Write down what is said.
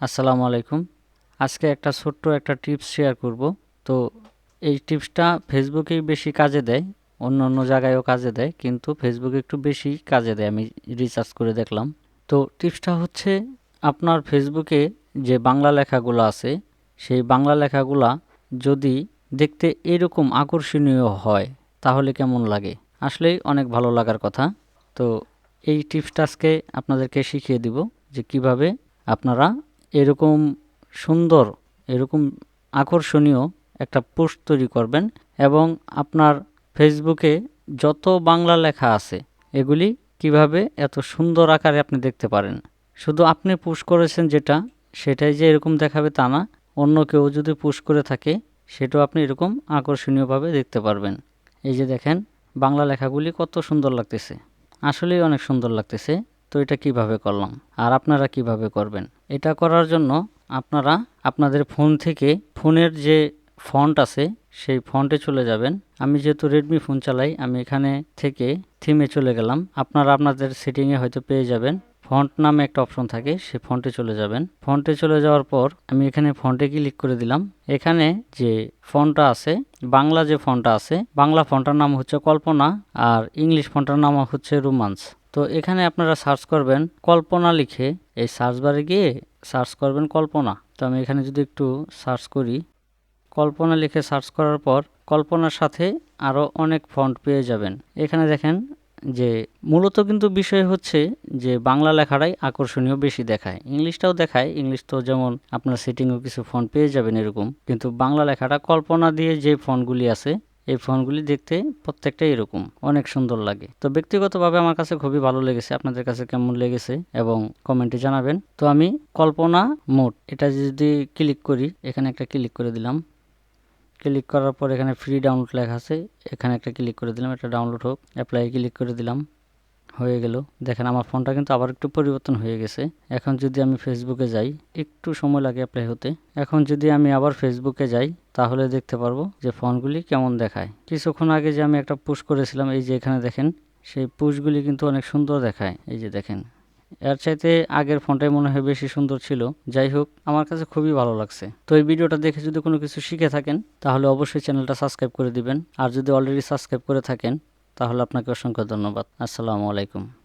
আসসালামু আলাইকুম। আজকে একটা ছোট্ট একটা টিপস শেয়ার করব। তো এই টিপসটা ফেসবুকেই বেশি কাজে দেয়, অন্য অন্য জায়গায়ও কাজে দেয়, কিন্তু ফেসবুকে একটু বেশি কাজে দেয়, আমি রিসার্চ করে দেখলাম। তো টিপসটা হচ্ছে, আপনার ফেসবুকে যে বাংলা লেখাগুলো আছে, সেই বাংলা লেখাগুলা যদি দেখতে এরকম আকর্ষণীয় হয়, তাহলে কেমন লাগে? আসলেই অনেক ভালো লাগার কথা। তো এই টিপসটা আজকে আপনাদেরকে শিখিয়ে দিব যে কীভাবে আপনারা এরকম সুন্দর, এরকম আকর্ষণীয় একটা পোস্ট তৈরি করবেন এবং আপনার ফেসবুকে যত বাংলা লেখা আছে, এগুলি কীভাবে এত সুন্দর আকারে আপনি দেখতে পারেন। শুধু আপনি পুশ করেছেন যেটা, সেটাই যে এরকম দেখাবে তা না, অন্য কেউ যদি পুশ করে থাকে, সেটাও আপনি এরকম আকর্ষণীয়ভাবে দেখতে পারবেন। এই যে দেখেন, বাংলা লেখাগুলি কত সুন্দর লাগতেছে। আসলেই অনেক সুন্দর লাগতেছে। তো এটা কীভাবে করলাম? আর আপনারা কীভাবে করবেন? এটা করার জন্য আপনারা আপনাদের ফোন থেকে, ফোনের যে ফন্ট আছে, সেই ফন্টে চলে যাবেন। আমি যেহেতু রেডমি ফোন চালাই, আমি এখানে থেকে থিমে চলে গেলাম। আপনারা আপনাদের সেটিংয়ে হয়তো পেয়ে যাবেন। ফন্ট নামে একটা অপশন থাকে, সে ফন্টে চলে যাবেন। ফন্টে চলে যাওয়ার পর আমি এখানে ফন্টে ক্লিক করে দিলাম। এখানে যে ফন্টটা আছে, বাংলা যে ফন্টটা আছে, বাংলা ফন্টটার নাম হচ্ছে কল্পনা আর ইংলিশ ফন্টটার নাম হচ্ছে রোমান্স। তো এখানে আপনারা সার্চ করবেন কল্পনা লিখে, এই সার্চ বারে গিয়ে সার্চ করবেন কল্পনা। তো আমি এখানে যদি একটু সার্চ করি, কল্পনা লিখে সার্চ করার পর কল্পনার সাথে আরও অনেক ফন্ট পেয়ে যাবেন। এখানে দেখেন যে মূলত কিন্তু বিষয় হচ্ছে যে বাংলা লেখাটাই আকর্ষণীয় বেশি দেখায়। ইংলিশটাও দেখায়। ইংলিশ তো যেমন আপনার সেটিংও কিছু ফন্ট পেয়ে যাবেন এরকম। কিন্তু বাংলা লেখাটা কল্পনা দিয়ে যে ফন্টগুলি আছে, এই ফোনগুলি দেখতে প্রত্যেকটাই এরকম। অনেক সুন্দর লাগে। তো ব্যক্তিগতভাবে আমার কাছে খুবই ভালো লেগেছে। আপনাদের কাছে কেমন লেগেছে এবং কমেন্টে জানাবেন। তো আমি কল্পনা মোড, এটা যদি ক্লিক করি, এখানে একটা ক্লিক করে দিলাম। ক্লিক করার পর এখানে ফ্রি ডাউনলোড লেখা আছে। এখানে একটা ক্লিক করে দিলাম, এটা ডাউনলোড হোক। অ্যাপ্লাই ক্লিক করে দিলাম, হয়ে গেল। দেখেন আমার ফোনটা কিন্তু আবার একটু পরিবর্তন হয়ে গেছে। এখন যদি আমি ফেসবুকে যাই, একটু সময় লাগে অ্যাপ্লাই হতে। এখন যদি আমি আবার ফেসবুকে যাই, তাহলে দেখতে পারব যে ফোনগুলি কেমন দেখায়। কিছুক্ষণ আগে যে আমি একটা পুশ করেছিলাম, এই যে এখানে দেখেন, সেই পুশগুলি কিন্তু অনেক সুন্দর দেখায়। এই যে দেখেন এর চাইতে আগের ফোনটাই মনে হয় বেশি সুন্দর ছিল। যাই হোক, আমার কাছে খুবই ভালো লাগছে। তো এই ভিডিওটা দেখে যদি কোনো কিছু শিখে থাকেন, তাহলে অবশ্যই চ্যানেলটা সাবস্ক্রাইব করে দিবেন। আর যদি অলরেডি সাবস্ক্রাইব করে থাকেন, তাহলে আপনাকে অসংখ্য ধন্যবাদ। আসসালামু আলাইকুম।